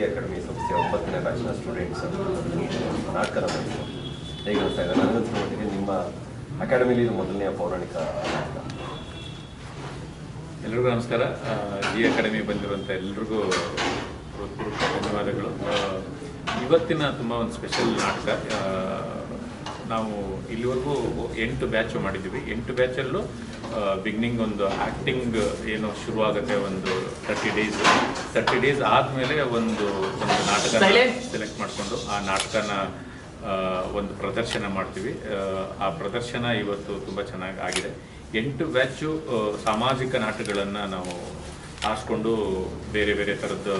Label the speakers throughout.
Speaker 1: G academy ಸಂಸ್ಥೆಯ ಒಂಬತ್ತನೇ ಬ್ಯಾಚ್ನ students ನಾಟಕದ ಮಾಡಿದ್ರು ಹೇಗೆ ಅನಿಸ್ತಾ ಇದೆ ನನಗನ್ಸಿದ ಮಟ್ಟಿಗೆ ನಿಮ್ಮ ಅಕಾಡೆಮಿಲಿ ಇದು ಮೊದಲನೆಯ ಪೌರಾಣಿಕ
Speaker 2: ಎಲ್ರಿಗೂ ನಮಸ್ಕಾರ. ಡಿ ಅಕಾಡೆಮಿ ಬಂದಿರುವಂಥ ಎಲ್ರಿಗೂ ಧನ್ಯವಾದಗಳು. ಇವತ್ತಿನ ತುಂಬ ಒಂದು ಸ್ಪೆಷಲ್ ನಾಟಕ. ನಾವು ಇಲ್ಲಿವರೆಗೂ ಎಂಟು ಬ್ಯಾಚ್ ಮಾಡಿದ್ದೀವಿ. ಎಂಟು ಬ್ಯಾಚಲ್ಲೂ ಬಿಗ್ನಿಂಗ್ ಒಂದು ಆ್ಯಕ್ಟಿಂಗ್ ಏನು ಶುರುವಾಗುತ್ತೆ ಒಂದು ತರ್ಟಿ ಡೇಸ್ ತರ್ಟಿ ಡೇಸ್ ಆದಮೇಲೆ ಒಂದು ಒಂದು ನಾಟಕ ಸೆಲೆಕ್ಟ್ ಮಾಡಿಕೊಂಡು ಆ ನಾಟಕನ ಒಂದು ಪ್ರದರ್ಶನ ಮಾಡ್ತೀವಿ. ಆ, ಆ ಪ್ರದರ್ಶನ ಇವತ್ತು ತುಂಬ ಚೆನ್ನಾಗಿ ಆಗಿದೆ. ಎಂಟು ಬ್ಯಾಚು ಸಾಮಾಜಿಕ ನಾಟಕಗಳನ್ನು ನಾವು ಆರಿಸ್ಕೊಂಡು ಬೇರೆ ಬೇರೆ ಥರದ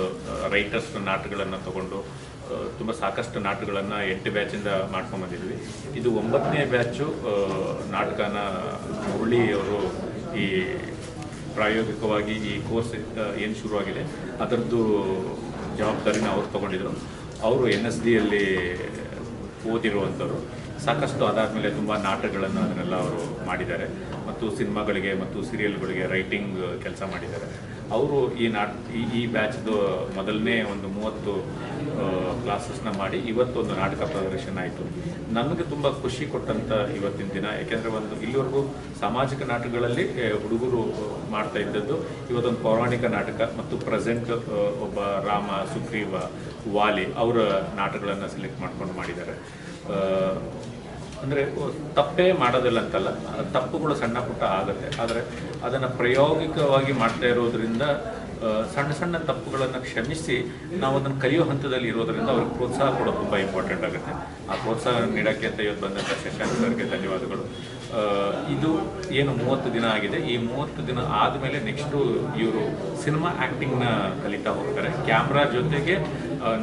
Speaker 2: ರೈಟರ್ಸ್ ನಾಟಕಗಳನ್ನು ತಗೊಂಡು ತುಂಬ ಸಾಕಷ್ಟು ನಾಟಕಗಳನ್ನು ಎಂಟು ಬ್ಯಾಚಿಂದ ಮಾಡ್ಕೊಂಡು ಬಂದಿದ್ವಿ. ಇದು ಒಂಬತ್ತನೇ ಬ್ಯಾಚು ನಾಟಕನ ಅವರು ಈ ಪ್ರಾಯೋಗಿಕವಾಗಿ ಈ ಕೋರ್ಸ್ ಏನು ಶುರುವಾಗಿದೆ ಅದರದ್ದು ಜವಾಬ್ದಾರಿನ ಅವರು ತಗೊಂಡಿದ್ರು. ಅವರು ಎನ್ ಎಸ್ ಡಿಯಲ್ಲಿ ಓದಿರುವಂಥವ್ರು. ಸಾಕಷ್ಟು ಅದಾದಮೇಲೆ ತುಂಬ ನಾಟಕಗಳನ್ನು ಅದನ್ನೆಲ್ಲ ಅವರು ಮಾಡಿದ್ದಾರೆ. ಮತ್ತು ಸಿನಿಮಾಗಳಿಗೆ ಮತ್ತು ಸೀರಿಯಲ್ಗಳಿಗೆ ರೈಟಿಂಗ್ ಕೆಲಸ ಮಾಡಿದ್ದಾರೆ. ಅವರು ಈ ನಾಟ್, ಈ ಬ್ಯಾಚ್ದು ಮೊದಲನೇ ಒಂದು ಮೂವತ್ತು ಕ್ಲಾಸಸ್ನ ಮಾಡಿ ಇವತ್ತೊಂದು ನಾಟಕ ಪ್ರದರ್ಶನ ಆಯಿತು. ನಮಗೆ ತುಂಬ ಖುಷಿ ಕೊಟ್ಟಂಥ ಇವತ್ತಿನ ದಿನ. ಯಾಕೆಂದರೆ ಒಂದು, ಇಲ್ಲಿವರೆಗೂ ಸಾಮಾಜಿಕ ನಾಟಕಗಳಲ್ಲಿ ಹುಡುಗರು ಮಾಡ್ತಾ ಇದ್ದದ್ದು ಇವತ್ತೊಂದು ಪೌರಾಣಿಕ ನಾಟಕ ಮತ್ತು ಪ್ರೆಸೆಂಟ್ ಒಬ್ಬ ರಾಮ, ಸುಗ್ರೀವ, ವಾಲಿ ಅವರ ನಾಟಕಗಳನ್ನು ಸೆಲೆಕ್ಟ್ ಮಾಡ್ಕೊಂಡು ಮಾಡಿದ್ದಾರೆ. ಅಂದರೆ ತಪ್ಪೇ ಮಾಡೋದಿಲ್ಲ ಅಂತಲ್ಲ. ತಪ್ಪುಗಳು ಸಣ್ಣ ಪುಟ್ಟ ಆಗುತ್ತೆ. ಆದರೆ ಅದನ್ನು ಪ್ರಾಯೋಗಿಕವಾಗಿ ಮಾಡ್ತಾ ಇರೋದ್ರಿಂದ ಸಣ್ಣ ಸಣ್ಣ ತಪ್ಪುಗಳನ್ನು ಕ್ಷಮಿಸಿ ನಾವು ಅದನ್ನು ಕಲಿಯೋ ಹಂತದಲ್ಲಿ ಇರೋದರಿಂದ ಅವ್ರಿಗೆ ಪ್ರೋತ್ಸಾಹ ಕೊಡೋದು ತುಂಬ ಇಂಪಾರ್ಟೆಂಟ್ ಆಗುತ್ತೆ. ಆ ಪ್ರೋತ್ಸಾಹ ನೀಡೋಕ್ಕೆ ಅಂತ ಇವತ್ತು ಬಂದಂಥ ಶಶಾಂಕ್ ಸರ್ಗೆ ಧನ್ಯವಾದಗಳು. ಇದು ಏನು ಮೂವತ್ತು ದಿನ ಆಗಿದೆ. ಈ ಮೂವತ್ತು ದಿನ ಆದಮೇಲೆ ನೆಕ್ಸ್ಟು ಇವರು ಸಿನಿಮಾ ಆ್ಯಕ್ಟಿಂಗ್ನ ಕಲಿತಾ ಹೋಗ್ತಾರೆ. ಕ್ಯಾಮ್ರಾ ಜೊತೆಗೆ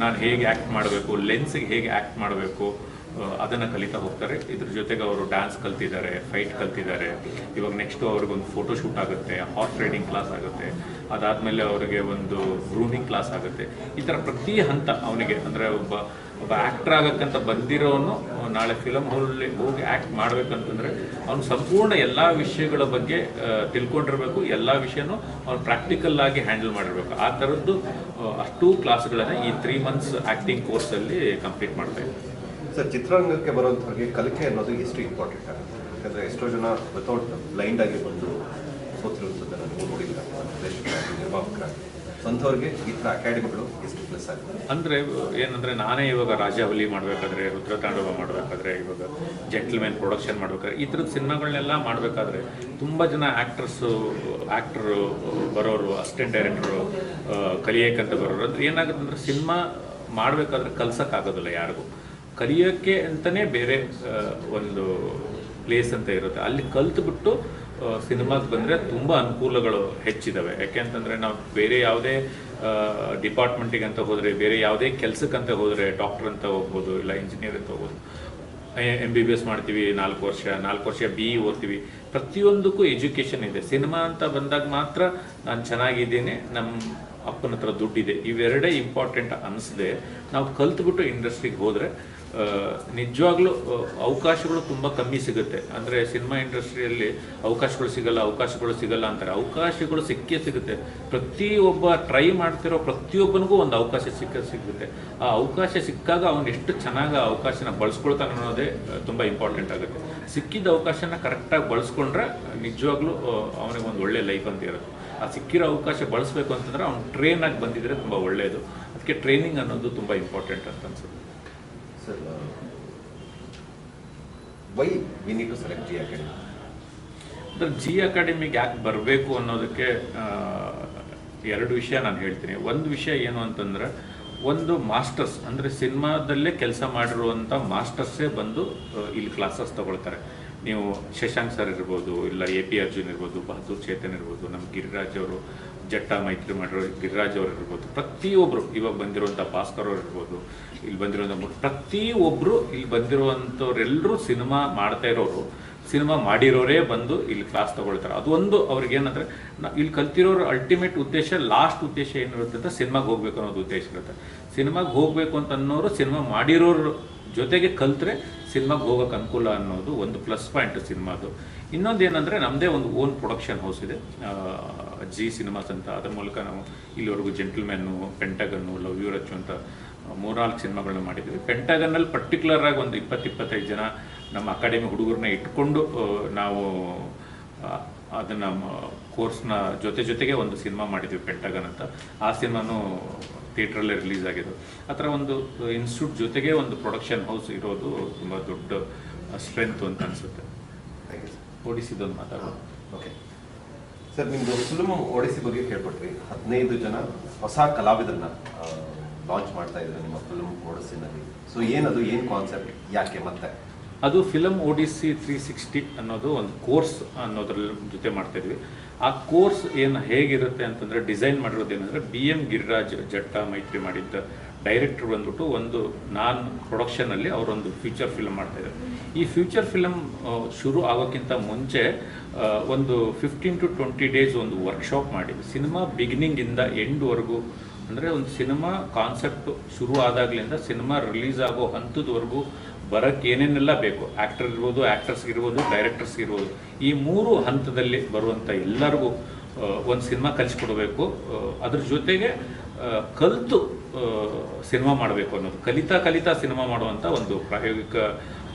Speaker 2: ನಾನು ಹೇಗೆ ಆ್ಯಕ್ಟ್ ಮಾಡಬೇಕು ಲೆನ್ಸಿಗೆ ಹೇಗೆ ಆ್ಯಕ್ಟ್ ಮಾಡಬೇಕು ಅದನ್ನು ಕಲಿತಾ ಹೋಗ್ತಾರೆ. ಇದ್ರ ಜೊತೆಗೆ ಅವರು ಡ್ಯಾನ್ಸ್ ಕಲ್ತಿದ್ದಾರೆ ಫೈಟ್ ಕಲ್ತಿದ್ದಾರೆ. ಇವಾಗ ನೆಕ್ಸ್ಟು ಅವ್ರಿಗೊಂದು ಫೋಟೋ ಶೂಟ್ ಆಗುತ್ತೆ ಹಾರ್ಸ್ ರೈಡಿಂಗ್ ಕ್ಲಾಸ್ ಆಗುತ್ತೆ. ಅದಾದಮೇಲೆ ಅವರಿಗೆ ಒಂದು ಗ್ರೂಮಿಂಗ್ ಕ್ಲಾಸ್ ಆಗುತ್ತೆ. ಈ ಥರ ಪ್ರತಿ ಹಂತ ಅವನಿಗೆ, ಅಂದರೆ ಒಬ್ಬ ಒಬ್ಬ ಆ್ಯಕ್ಟರ್ ಆಗಕ್ಕಂತ ಬಂದಿರೋನು, ನಾಳೆ ಫಿಲಮ್ ಹೋಗಿ ಹೋಗಿ ಆ್ಯಕ್ಟ್ ಮಾಡ್ಬೇಕಂತಂದ್ರೆ ಅವ್ನು ಸಂಪೂರ್ಣ ಎಲ್ಲ ವಿಷಯಗಳ ಬಗ್ಗೆ ತಿಳ್ಕೊಂಡಿರಬೇಕು. ಎಲ್ಲ ವಿಷಯನೂ ಅವ್ನು ಪ್ರಾಕ್ಟಿಕಲ್ ಆಗಿ ಹ್ಯಾಂಡಲ್ ಮಾಡಿರಬೇಕು. ಆ ಥರದ್ದು ಅಷ್ಟು ಕ್ಲಾಸ್ಗಳನ್ನು ಈ ತ್ರೀ ಮಂತ್ಸ್ ಆ್ಯಕ್ಟಿಂಗ್ ಕೋರ್ಸಲ್ಲಿ ಕಂಪ್ಲೀಟ್ ಮಾಡ್ತಾ
Speaker 1: ಸರ್, ಚಿತ್ರರಂಗಕ್ಕೆ ಬರುವಂಥವ್ರಿಗೆ ಕಲಿಕೆ ಅನ್ನೋದು ಎಷ್ಟು ಇಂಪಾರ್ಟೆಂಟ್ ಆಗುತ್ತೆ? ಯಾಕಂದರೆ ಎಷ್ಟೋ ಜನ ವಿತೌಟ್ ಬ್ಲೈಂಡ್ ಆಗಿ ಬಂದು ಸೋತಿರುವಂಥದ್ದನ್ನು ನೀವು ನೋಡಿಲ್ಲ ನಿರ್ದೇಶಕರಾಗಿ ನಿರ್ಮಾಪಕರಾಗಿ ಈ ಥರ ಅಕಾಡೆಮಿಗಳು ಎಷ್ಟು ಪ್ಲಸ್ ಆಗುತ್ತೆ?
Speaker 2: ಅಂದರೆ, ಏನಂದರೆ, ನಾನೇ ಇವಾಗ ರಾಜಾವಲಿ ಮಾಡಬೇಕಾದ್ರೆ ರುದ್ರತಾಂಡವ ಮಾಡಬೇಕಾದ್ರೆ, ಇವಾಗ ಜೆಂಟಲ್ಮೆನ್ ಪ್ರೊಡಕ್ಷನ್ ಮಾಡಬೇಕಾದ್ರೆ, ಈ ಥರದ ಸಿನಿಮಾಗಳನ್ನೆಲ್ಲ ಮಾಡಬೇಕಾದ್ರೆ ತುಂಬ ಜನ ಆ್ಯಕ್ಟ್ರಸ್ಸು ಆ್ಯಕ್ಟ್ರು ಬರೋರು ಅಸಿಸ್ಟೆಂಟ್ ಡೈರೆಕ್ಟ್ರು ಕಲಿಯೋಕ್ಕಂತ ಬರೋರು. ಅಂದ್ರೆ ಏನಾಗುತ್ತೆ ಅಂದರೆ ಸಿನಿಮಾ ಮಾಡಬೇಕಾದ್ರೆ ಕಲ್ಸೋಕ್ಕಾಗೋದಿಲ್ಲ ಯಾರಿಗೂ. ಕಲಿಯೋಕ್ಕೆ ಅಂತಲೇ ಬೇರೆ ಒಂದು ಪ್ಲೇಸ್ ಅಂತ ಇರುತ್ತೆ. ಅಲ್ಲಿ ಕಲ್ತುಬಿಟ್ಟು ಸಿನಿಮಾಗೆ ಬಂದರೆ ತುಂಬ ಅನುಕೂಲಗಳು ಹೆಚ್ಚಿದ್ದಾವೆ ಯಾಕೆಂತಂದರೆ ನಾವು ಬೇರೆ ಯಾವುದೇ ಡಿಪಾರ್ಟ್ಮೆಂಟಿಗೆ ಅಂತ ಹೋದರೆ, ಬೇರೆ ಯಾವುದೇ ಕೆಲಸಕ್ಕಂತ ಹೋದರೆ ಡಾಕ್ಟರ್ ಅಂತ ಹೋಗ್ಬೋದು, ಇಲ್ಲ ಇಂಜಿನಿಯರ್ ಅಂತ ಹೋಗ್ಬೋದು ಎಂ ಬಿ ಬಿ ಎಸ್ ಮಾಡ್ತೀವಿ, ನಾಲ್ಕು ವರ್ಷ ನಾಲ್ಕು ವರ್ಷ ಬಿ ಇ ಓದ್ತೀವಿ. ಪ್ರತಿಯೊಂದಕ್ಕೂ ಎಜುಕೇಷನ್ ಇದೆ. ಸಿನಿಮಾ ಅಂತ ಬಂದಾಗ ಮಾತ್ರ ನಾನು ಚೆನ್ನಾಗಿದ್ದೀನಿ ನಮ್ಮ ಅಪ್ಪನ ಹತ್ರ ದುಡ್ಡಿದೆ. ಇವೆರಡೇ ಇಂಪಾರ್ಟೆಂಟ್ ಅನಿಸ್ದೆ. ನಾವು ಕಲ್ತ್ಬಿಟ್ಟು ಇಂಡಸ್ಟ್ರಿಗೆ ಹೋದರೆ ನಿಜವಾಗ್ಲೂ ಅವಕಾಶಗಳು ತುಂಬ ಕಮ್ಮಿ ಸಿಗುತ್ತೆ. ಅಂದರೆ ಸಿನಿಮಾ ಇಂಡಸ್ಟ್ರಿಯಲ್ಲಿ ಅವಕಾಶಗಳು ಸಿಗಲ್ಲ ಅವಕಾಶಗಳು ಸಿಗಲ್ಲ ಅಂತಾರೆ. ಅವಕಾಶಗಳು ಸಿಕ್ಕೇ ಸಿಗುತ್ತೆ. ಪ್ರತಿಯೊಬ್ಬ ಟ್ರೈ ಮಾಡ್ತಿರೋ ಪ್ರತಿಯೊಬ್ಬನಿಗೂ ಒಂದು ಅವಕಾಶ ಸಿಕ್ಕ, ಸಿಗುತ್ತೆ. ಆ ಅವಕಾಶ ಸಿಕ್ಕಾಗ ಅವನು ಎಷ್ಟು ಚೆನ್ನಾಗಿ ಅವಕಾಶನ ಬಳಸ್ಕೊಳ್ತಾನೆ ಅನ್ನೋದೇ ತುಂಬ ಇಂಪಾರ್ಟೆಂಟ್ ಆಗುತ್ತೆ. ಸಿಕ್ಕಿದ ಅವಕಾಶನ ಕರೆಕ್ಟಾಗಿ ಬಳಸ್ಕೊಂಡ್ರೆ ನಿಜವಾಗ್ಲೂ ಅವನಿಗೆ ಒಂದು ಒಳ್ಳೆ ಲೈಫ್ ಅಂತ ಇರುತ್ತೆ. ಆ ಸಿಕ್ಕಿರೋ ಅವಕಾಶ ಬಳಸಬೇಕು ಅಂತಂದ್ರೆ ಅವ್ನು ಟ್ರೈನ್ ಆಗಿ ಬಂದಿದ್ರೆ ತುಂಬ ಒಳ್ಳೆಯದು ಅದಕ್ಕೆ ಟ್ರೈನಿಂಗ್ ಅನ್ನೋದು ತುಂಬ ಇಂಪಾರ್ಟೆಂಟ್ ಅಂತ ಅನ್ಸುತ್ತೆ.
Speaker 1: Why we need to select G academy
Speaker 2: ಅಂದ್ರೆ ಜಿ ಅಕಾಡೆಮಿಗೆ ಯಾಕೆ ಬರಬೇಕು ಅನ್ನೋದಕ್ಕೆ ಎರಡು ವಿಷಯ ನಾನು ಹೇಳ್ತೀನಿ. ಒಂದು ವಿಷಯ ಏನು ಅಂತಂದ್ರೆ, ಒಂದು ಮಾಸ್ಟರ್ಸ್, ಅಂದರೆ ಸಿನಿಮಾದಲ್ಲೇ ಕೆಲಸ ಮಾಡಿರುವಂಥ ಮಾಸ್ಟರ್ಸೇ ಬಂದು ಇಲ್ಲಿ ಕ್ಲಾಸಸ್ ತಗೊಳ್ತಾರೆ. ನೀವು ಶಶಾಂಕ್ ಸರ್ ಇರ್ಬೋದು, ಇಲ್ಲ ಎ ಪಿ ಅರ್ಜುನ್ ಇರ್ಬೋದು, ಬಹದ್ದೂರ್ ಚೇತನ್ ಇರ್ಬೋದು, ನಮ್ಮ ಗಿರಿರಾಜ್ ಅವರು, ಜಟ್ಟ ಮೈತ್ರಿ ಮಾಡಿರೋ ಗಿರಿರಾಜ್ ಅವರು ಇರ್ಬೋದು ಪ್ರತಿಯೊಬ್ಬರು ಇವಾಗ ಬಂದಿರುವಂಥ ಭಾಸ್ಕರ್ ಅವರು ಇರ್ಬೋದು, ಇಲ್ಲಿ ಬಂದಿರುವಂಥ ಪ್ರತಿಯೊಬ್ಬರು ಇಲ್ಲಿ ಬಂದಿರುವಂಥವ್ರೆಲ್ಲರೂ ಸಿನಿಮಾ ಮಾಡ್ತಾ ಇರೋರು, ಸಿನಿಮಾ ಮಾಡಿರೋರೇ ಬಂದು ಇಲ್ಲಿ ಕ್ಲಾಸ್ ತಗೊಳ್ತಾರೆ. ಒಂದು ಅವ್ರಿಗೆ ಏನಂದರೆ ಇಲ್ಲಿ ಕಲ್ತಿರೋರು ಅಲ್ಟಿಮೇಟ್ ಉದ್ದೇಶ ಲಾಸ್ಟ್ ಉದ್ದೇಶ ಏನಿರುತ್ತೆ ಅಂತ ಸಿನಿಮಾಗೆ ಹೋಗ್ಬೇಕು ಅನ್ನೋದು ಉದ್ದೇಶ ಇರುತ್ತೆ. ಸಿನಿಮಾಗೆ ಹೋಗ್ಬೇಕು ಅಂತ ಅನ್ನೋರು ಸಿನಿಮಾ ಮಾಡಿರೋರು ಜೊತೆಗೆ ಕಲ್ತ್ರೆ ಸಿನಿಮಾಗೆ ಹೋಗೋಕೆ ಅನುಕೂಲ ಅನ್ನೋದು ಒಂದು ಪ್ಲಸ್ ಪಾಯಿಂಟ್ ಸಿನಿಮಾದು. ಇನ್ನೊಂದು ಏನಂದರೆ ನಮ್ಮದೇ ಒಂದು ಓನ್ ಪ್ರೊಡಕ್ಷನ್ ಹೌಸ್ ಇದೆ. ಜಿ ಸಿನಿಮಾಸ್ ಅಂತ. ಅದ್ರ ಮೂಲಕ ನಾವು ಇಲ್ಲಿವರೆಗೂ gentleman pentagon love you Racchu ಅಂತ ಮೂರ್ನಾಲ್ಕು ಸಿನಿಮಾಗಳನ್ನ ಮಾಡಿದ್ದೀವಿ ಪೆಂಟಗನ್ನಲ್ಲಿ ಪರ್ಟಿಕ್ಯುಲರ್ ಆಗಿ ಒಂದು ಇಪ್ಪತ್ತು ಇಪ್ಪತ್ತೈದು ಜನ ನಮ್ಮ ಅಕಾಡೆಮಿ ಹುಡುಗರನ್ನ ಇಟ್ಕೊಂಡು ನಾವು ಅದನ್ನ ಕೋರ್ಸ್ನ ಜೊತೆ ಜೊತೆಗೆ ಒಂದು ಸಿನಿಮಾ ಮಾಡಿದ್ವಿ ಪೆಂಟಗನ್ ಅಂತ. ಆ ಸಿನಿಮಾನು ಥಿಯೇಟ್ರಲ್ಲೇ ರಿಲೀಸ್ ಆಗಿದ್ದು. ಆ ಥರ ಒಂದು ಇನ್ಸ್ಟಿಟ್ಯೂಟ್ ಜೊತೆಗೆ ಒಂದು ಪ್ರೊಡಕ್ಷನ್ ಹೌಸ್ ಇರೋದು ತುಂಬ ದೊಡ್ಡ ಸ್ಟ್ರೆಂತ್ ಅಂತ ಅನಿಸುತ್ತೆ.
Speaker 1: ಥ್ಯಾಂಕ್ ಯು ಸರ್
Speaker 2: ಓಡಿಸಿದೊಂದು ಮಾತಾಡೋದು
Speaker 1: ಓಕೆ ಸರ್ ನಿಮ್ಮದು ಫಿಲ್ಮ್ ಒಡಿಸಿ ಬಗ್ಗೆ ಕೇಳ್ಪಟ್ರಿ ಹದಿನೈದು ಜನ ಹೊಸ ಕಲಾವಿದರನ್ನ ಲಾಂಚ್ ಮಾಡ್ತಾ ಇದ್ದಾರೆ ನಿಮ್ಮ ಫಿಲ್ಮ್ ಒಡಿಸಿನಲ್ಲಿ ಸೊ ಏನದು ಏನು ಕಾನ್ಸೆಪ್ಟ್ ಯಾಕೆ ಮತ್ತೆ?
Speaker 2: ಅದು ಫಿಲಮ್ ಒಡಿಸಿ ತ್ರೀ ಸಿಕ್ಸ್ಟಿ ಅನ್ನೋದು ಒಂದು ಕೋರ್ಸ್ ಅನ್ನೋದ್ರ ಜೊತೆ ಮಾಡ್ತಾ ಇದ್ವಿ. ಆ ಕೋರ್ಸ್ ಏನು ಹೇಗಿರುತ್ತೆ ಅಂತಂದ್ರೆ ಡಿಸೈನ್ ಮಾಡಿರೋದು ಏನಂದ್ರೆ ಬಿ ಎಂ ಗಿರಿರಾಜ್ ಜಟ್ಟ ಮೈತ್ರಿ ಮಾಡಿದ್ದ ಡೈರೆಕ್ಟರ್ ಬಂದ್ಬಿಟ್ಟು ಒಂದು ನಾನ್ ಪ್ರೊಡಕ್ಷನಲ್ಲಿ ಅವರೊಂದು ಫ್ಯೂಚರ್ ಫಿಲಮ್ ಮಾಡ್ತಾ ಇದ್ದಾರೆ. ಈ ಫ್ಯೂಚರ್ ಫಿಲಮ್ ಶುರು ಆಗೋಕ್ಕಿಂತ ಮುಂಚೆ ಒಂದು ಫಿಫ್ಟೀನ್ ಟು ಟ್ವೆಂಟಿ ಡೇಸ್ ಒಂದು ವರ್ಕ್ಶಾಪ್ ಮಾಡಿದ್ವಿ. ಸಿನಿಮಾ ಬಿಗಿನಿಂಗಿಂದ ಎಂಡ್ವರೆಗೂ, ಅಂದರೆ ಒಂದು ಸಿನಿಮಾ ಕಾನ್ಸೆಪ್ಟ್ ಶುರು ಆದಾಗ್ಲಿಂದ ಸಿನಿಮಾ ರಿಲೀಸ್ ಆಗೋ ಹಂತದವರೆಗೂ ಬರಕ್ಕೆ ಏನೇನೆಲ್ಲ ಬೇಕು? ಆ್ಯಕ್ಟರ್ ಇರ್ಬೋದು ಆ್ಯಕ್ಟರ್ಸ್ ಇರ್ಬೋದು ಡೈರೆಕ್ಟರ್ಸ್ ಇರ್ಬೋದು. ಈ ಮೂರು ಹಂತದಲ್ಲಿ ಬರುವಂಥ ಎಲ್ಲರಿಗೂ ಒಂದು ಸಿನಿಮಾ ಕಲಿಸ್ಕೊಡ್ಬೇಕು. ಅದ್ರ ಜೊತೆಗೆ ಕಲಿತು ಸಿನಿಮಾ ಮಾಡಬೇಕು ಅನ್ನೋದು. ಕಲಿತಾ ಕಲಿತಾ ಸಿನಿಮಾ ಮಾಡುವಂಥ ಒಂದು ಪ್ರಾಯೋಗಿಕ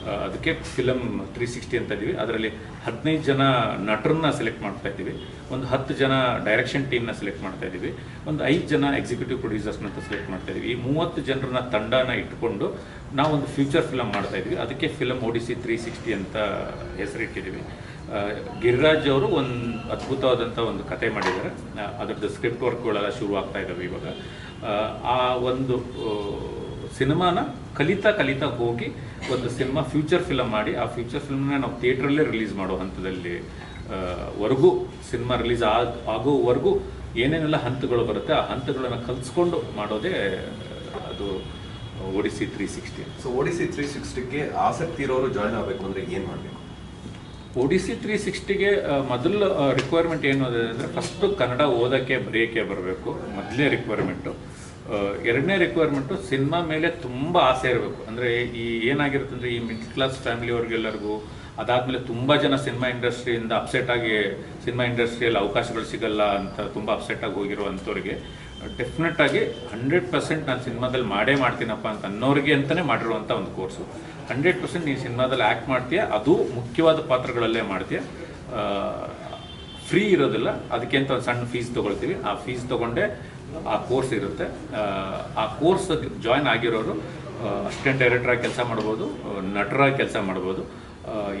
Speaker 2: ಅದಕ್ಕೆ ಫಿಲಮ್ ತ್ರೀ ಸಿಕ್ಸ್ಟಿ ಅಂತ ಇದೀವಿ ಅದರಲ್ಲಿ ಹದಿನೈದು ಜನ ನಟರನ್ನ ಸೆಲೆಕ್ಟ್ ಮಾಡ್ತಾ ಇದ್ದೀವಿ. ಒಂದು ಹತ್ತು ಜನ ಡೈರೆಕ್ಷನ್ ಟೀಮ್ನ ಸೆಲೆಕ್ಟ್ ಮಾಡ್ತಾ ಇದ್ದೀವಿ. ಒಂದು ಐದು ಜನ ಎಕ್ಸಿಕ್ಯೂಟಿವ್ ಪ್ರೊಡ್ಯೂಸರ್ಸ್ನ ಸೆಲೆಕ್ಟ್ ಮಾಡ್ತಾ ಇದ್ದೀವಿ. ಈ ಮೂವತ್ತು ಜನರನ್ನ ತಂಡನ ಇಟ್ಕೊಂಡು ನಾವು ಒಂದು ಫ್ಯೂಚರ್ ಫಿಲಮ್ ಮಾಡ್ತಾ ಇದ್ವಿ ಅದಕ್ಕೆ ಫಿಲಮ್ ಓಡಿಸಿ ತ್ರೀ ಸಿಕ್ಸ್ಟಿ ಅಂತ ಹೆಸರಿಟ್ಟಿದ್ದೀವಿ. ಗಿರಿರಾಜ್ ಅವರು ಒಂದು ಅದ್ಭುತವಾದಂಥ ಒಂದು ಕತೆ ಮಾಡಿದ್ದಾರೆ. ಅದರದ್ದು ಸ್ಕ್ರಿಪ್ಟ್ ವರ್ಕ್ಗಳೆಲ್ಲ ಶುರು ಆಗ್ತಾ ಇದ್ದಾವೆ ಇವಾಗ. ಆ, ಒಂದು ಸಿನಿಮಾನ ಕಲಿತಾ ಕಲಿತಾ ಹೋಗಿ ಒಂದು ಸಿನಿಮಾ ಫ್ಯೂಚರ್ ಫಿಲಮ್ ಮಾಡಿ ಆ ಫ್ಯೂಚರ್ ಫಿಲ್ಮ್ನ ನಾವು ಥಿಯೇಟ್ರಲ್ಲೇ ರಿಲೀಸ್ ಮಾಡೋ ಹಂತದಲ್ಲಿ ವರೆಗೂ ಸಿನಿಮಾ ರಿಲೀಸ್ ಆಗ ಆಗೋವರೆಗೂ ಏನೇನೆಲ್ಲ ಹಂತಗಳು ಬರುತ್ತೆ ಆ ಹಂತಗಳನ್ನು ಕಲಿಸ್ಕೊಂಡು ಮಾಡೋದೇ ಅದು Odissi three sixty
Speaker 1: so Odissi three ಸಿಕ್ಸ್ಟಿಗೆ ಆಸಕ್ತಿ ಇರೋರು ಜಾಯ್ನ್ ಆಗಬೇಕು ಅಂದ್ರೆ ಏನು ಮಾಡಬೇಕು?
Speaker 2: ಒಡಿಸಿ ತ್ರೀ ಸಿಕ್ಸ್ಟಿಗೆ ಮೊದಲು ರಿಕ್ವೈರ್ಮೆಂಟ್ ಏನು ಅಂದರೆ ಫಸ್ಟು ಕನ್ನಡ ಓದೋಕ್ಕೆ ಬರೆಯೋಕ್ಕೆ ಬರಬೇಕು ಮೊದಲೇ ರಿಕ್ವೈರ್ಮೆಂಟು ಎರಡನೇ ರಿಕ್ವೈರ್ಮೆಂಟು ಸಿನಿಮಾ ಮೇಲೆ ತುಂಬ ಆಸೆ ಇರಬೇಕು. ಅಂದರೆ ಈ ಏನಾಗಿರುತ್ತೆ ಅಂದರೆ ಈ ಮಿಡ್ಲ್ ಕ್ಲಾಸ್ ಫ್ಯಾಮಿಲಿಯವ್ರಿಗೆಲ್ಲರಿಗೂ ಅದಾದಮೇಲೆ ತುಂಬ ಜನ ಸಿನಿಮಾ ಇಂಡಸ್ಟ್ರಿಯಿಂದ ಅಪ್ಸೆಟ್ ಆಗಿ ಸಿನಿಮಾ ಇಂಡಸ್ಟ್ರಿಯಲ್ಲಿ ಅವಕಾಶಗಳು ಸಿಗಲ್ಲ ಅಂತ ತುಂಬ ಅಪ್ಸೆಟ್ ಆಗಿ ಹೋಗಿರೋ ಅಂಥವ್ರಿಗೆ ಡೆಫಿನೆಟ್ ಆಗಿ ಹಂಡ್ರೆಡ್ ಪರ್ಸೆಂಟ್ ನಾನು ಸಿನಿಮಾದಲ್ಲಿ ಮಾಡೇ ಮಾಡ್ತೀನಪ್ಪ ಅಂತ ಅನ್ನೋರಿಗೆ ಅಂತಲೇ ಮಾಡಿರುವಂಥ ಒಂದು ಕೋರ್ಸು ಹಂಡ್ರೆಡ್ ಪರ್ಸೆಂಟ್ ನೀನು ಸಿನಿಮಾದಲ್ಲಿ ಆ್ಯಕ್ಟ್ ಮಾಡ್ತೀಯ, ಅದು ಮುಖ್ಯವಾದ ಪಾತ್ರಗಳಲ್ಲೇ ಮಾಡ್ತೀಯ. ಫ್ರೀ ಇರೋದಿಲ್ಲ, ಅದಕ್ಕೆ ಅಂತ ಒಂದು ಸಣ್ಣ ಫೀಸ್ ತೊಗೊಳ್ತೀವಿ. ಆ ಫೀಸ್ ತೊಗೊಂಡೆ ಆ ಕೋರ್ಸ್ ಇರುತ್ತೆ. ಆ, ಕೋರ್ಸ್ ಜಾಯ್ನ್ ಆಗಿರೋರು ಅಸಿಸ್ಟೆಂಟ್ ಡೈರೆಕ್ಟ್ರಾಗಿ ಕೆಲಸ ಮಾಡ್ಬೋದು ನಟರಾಗಿ ಕೆಲಸ ಮಾಡ್ಬೋದು.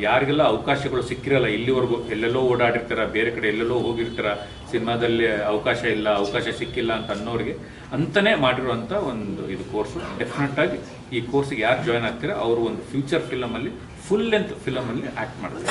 Speaker 2: ಯಾರಿಗೆಲ್ಲ ಅವಕಾಶಗಳು ಸಿಕ್ಕಿರಲ್ಲ ಇಲ್ಲಿವರೆಗೂ ಎಲ್ಲೆಲ್ಲೋ ಓಡಾಡಿರ್ತಾರ ಬೇರೆ ಕಡೆ ಎಲ್ಲೆಲ್ಲೋ ಹೋಗಿರ್ತಾರ ಸಿನಿಮಾದಲ್ಲಿ ಅವಕಾಶ ಇಲ್ಲ ಅವಕಾಶ ಸಿಕ್ಕಿಲ್ಲ ಅಂತ ಅನ್ನೋರಿಗೆ ಅಂತಲೇ ಮಾಡಿರುವಂಥ ಒಂದು ಇದು ಕೋರ್ಸು. ಡೆಫಿನೆಟಾಗಿ ಈ ಕೋರ್ಸಿಗೆ ಯಾರು ಜಾಯ್ನ್ ಆಗ್ತೀರಾ ಅವರು ಒಂದು ಫ್ಯೂಚರ್ ಫಿಲಮಲ್ಲಿ ಫುಲ್ ಲೆಂತ್ ಫಿಲಮಲ್ಲಿ ಆ್ಯಕ್ಟ್ ಮಾಡ್ತಾರೆ.